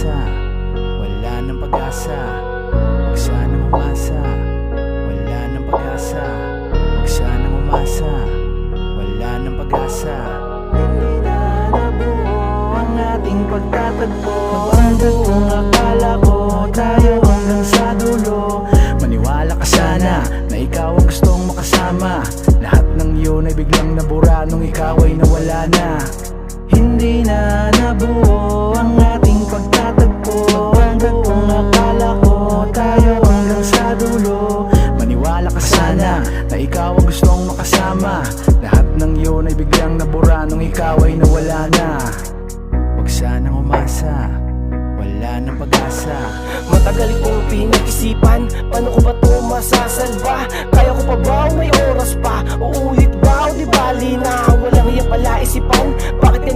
umasa, wala nang pag-asa. Huwag sanang umasa, wala nang pag-asa. Huwag sanang umasa, wala nang pag-asa. Hindi na nabuo ang ating pagtatagpo. Kung akala ko tayo hanggang sa dulo. Maniwala ka sana na ikaw ang gustong makasama. Lahat ng yun ay biglang nabura nung ikaw ay nawala na hindi na nabuo ang ating pagtatagpo kung akala ko tayo hanggang sa dulo Maniwala ka sana na ikaw ang gustong makasama Lahat ng yun ay biglang nabura nung ikaw ay nawala na Huwag sanang umasa, wala nang pag-asa Matagal kong pinag-isipan Paano ko ba to masasalba? Kaya ko pa ba o may oras pa? Uulit ba o di bali na? Walang iya pala isipan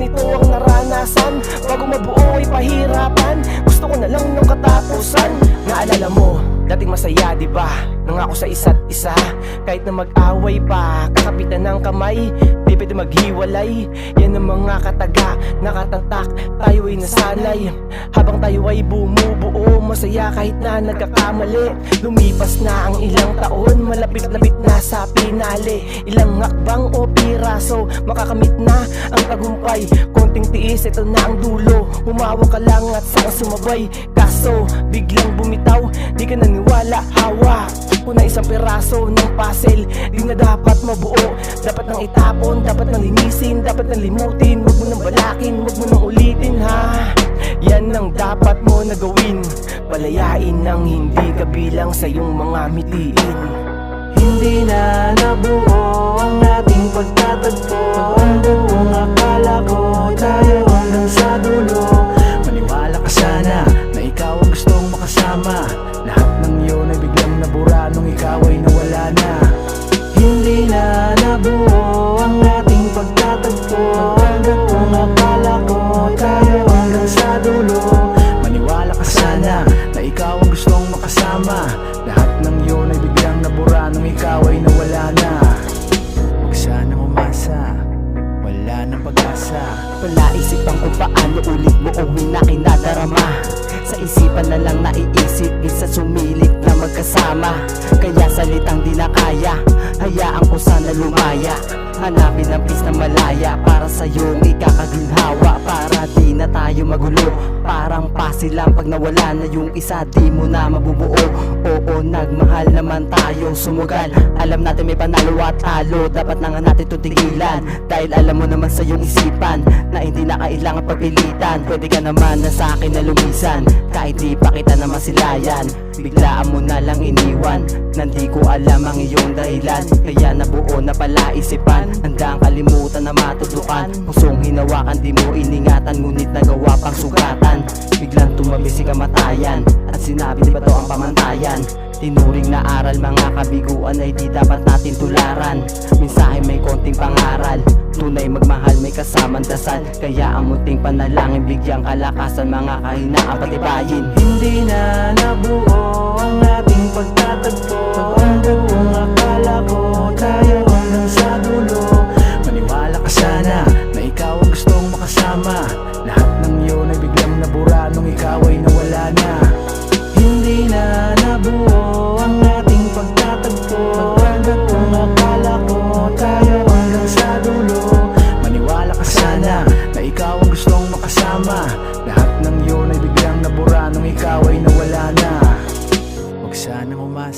ganito ang naranasan? Bago mabuo ay pahirapan Gusto ko na lang ng katapusan Naalala mo, dating masaya di ba? Nangako sa isa't isa Kahit na mag-away pa Kakapitan ng kamay Di pwede maghiwalay. Yan ang mga kataga Nakatatak Tayo ay nasanay. Habang tayo ay bumubuo Masaya kahit na nagkakamali. Lumipas na ang ilang taon Malapit-lapit na sa pinali. Ilang hakbang o piraso Makakamit na ang tagumpay. Konting tiis, ito na ang dulo. Humawak ka lang at saka sumabay. Kaso, biglang bumitaw Di ka naniwala, hawa Una isang piraso ng puzzle. Di na dapat mabuo. Dapat nang itapon, dapat nang linisin Dapat nang limutin, wag mo nang balakin Wag mo nang ulitin ha? Yan ang dapat mo na gawin. Palayain ng hindi kabilang sa iyong mga mitiin. Hindi na nabuo pag-asa Palaisipan kung paano ulit mo uwi na kinadarama? Sa isipan na lang naiisip Isa sumilip na magkasama. Kaya salitang di na kaya Hayaan ko sana lumaya. Hanapin ang peace na malaya Para sa iyong ikakaginhawa Para di na tayo magulo Parang pasil lang pag nawala na yung isa Di mo na mabubuo. Oo, nagmahal naman tayo sumugal. Alam natin may panalo at talo Dapat na nga natin ito tigilan. Dahil alam mo naman sa iyong isipan Na hindi na kailangan pagpilitan Pwede ka naman na sa akin na lumisan Kahit di pa kita na masilayan. Biglaan mo na lang iniwan Nandi ko alam ang iyong dahilan. Kaya nabuo na pala isipan Handang kalimutan na matutukan. Pusong hinawakan di mo iningatan Ngunit nagawa pang sugatan Biglang tumabi si kamatayan At sinabi di ba to ang pamantayan? Tinuring na aral mga kabiguan ay di dapat natin tularan. Mensahe may konting pangaral Tunay magmahal may kasamang dasal. Kaya ang munting panalangin bigyang kalakasan Mga kahinaan patibayin Hindi na nabuo ang ating pagtatagpo. Hanggang kung akala ko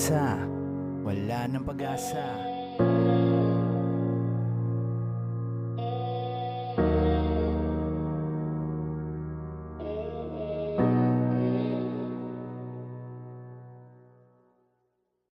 umasa, wala nang pag-asa